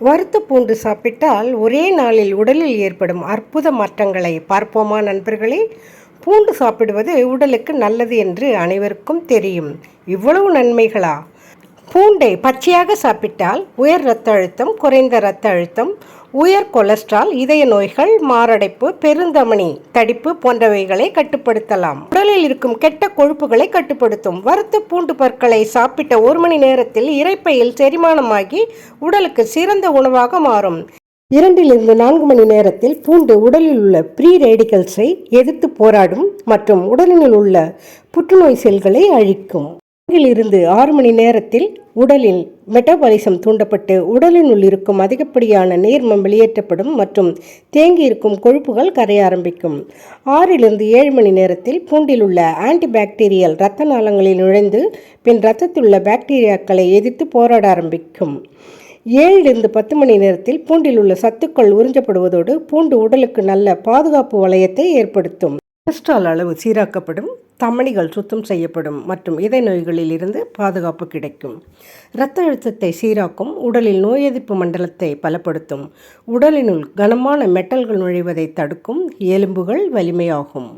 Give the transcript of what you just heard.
வறுத்த பூண்டு சாப்பிட்டால் ஒரே நாளில் உடலில் ஏற்படும் அற்புத மாற்றங்களை பார்ப்போமா நண்பர்களே? பூண்டு சாப்பிடுவது உடலுக்கு நல்லது என்று அனைவருக்கும் தெரியும். இவ்வளவு நன்மைகளா? பூண்டை பச்சையாக சாப்பிட்டால் உயர் இரத்த அழுத்தம் குறைந்த இரத்த அழுத்தம் உயர் கொலஸ்ட்ரால் இதய நோய்கள் மாரடைப்பு பெருந்தமணி தடிப்பு போன்றவைகளை கட்டுப்படுத்தலாம். உடலில் இருக்கும் கெட்ட கொழுப்புகளை கட்டுப்படுத்தும். வறுத்த பூண்டு பற்களை சாப்பிட்ட ஒரு மணி நேரத்தில் இரைப்பையில் செரிமானமாகி உடலுக்கு சிறந்த உணவாக மாறும். இரண்டிலிருந்து நான்கு மணி நேரத்தில் பூண்டு உடலில் உள்ள ப்ரீ ரேடிக்கல்ஸை எதிர்த்து போராடும் மற்றும் உடலில் உள்ள புற்றுநோய் செல்களை அழிக்கும். இருந்து ஆறு மணி நேரத்தில் உடலில் மெட்டபாலிசம் தூண்டப்பட்டு உடலினுள் இருக்கும் அதிகப்படியான நீர்மம் வெளியேற்றப்படும் மற்றும் தேங்கி இருக்கும் கொழுப்புகள் கரைய ஆரம்பிக்கும். ஆறிலிருந்து ஏழு மணி நேரத்தில் பூண்டில் உள்ள ஆன்டிபாக்டீரியல் இரத்த நாளங்களில் நுழைந்து பின் இரத்தத்தில் உள்ள பாக்டீரியாக்களை எதிர்த்து போராட ஆரம்பிக்கும். ஏழிலிருந்து பத்து மணி நேரத்தில் பூண்டில் உள்ள சத்துக்கள் உறிஞ்சப்படுவதோடு பூண்டு உடலுக்கு நல்ல பாதுகாப்பு வளையத்தை ஏற்படுத்தும். கொலஸ்ட்ரால் அளவு சீராக்கப்படும் தமணிகள் சுத்தம் செய்யப்படும் மற்றும் இதய நோய்களில் இருந்து பாதுகாப்பு கிடைக்கும். இரத்த அழுத்தத்தை சீராக்கும் உடலில் நோய் எதிர்ப்பு மண்டலத்தை பலப்படுத்தும். உடலினுள் கனமான மெட்டல்கள் நுழைவதை தடுக்கும் எலும்புகள் வலிமையாகும்.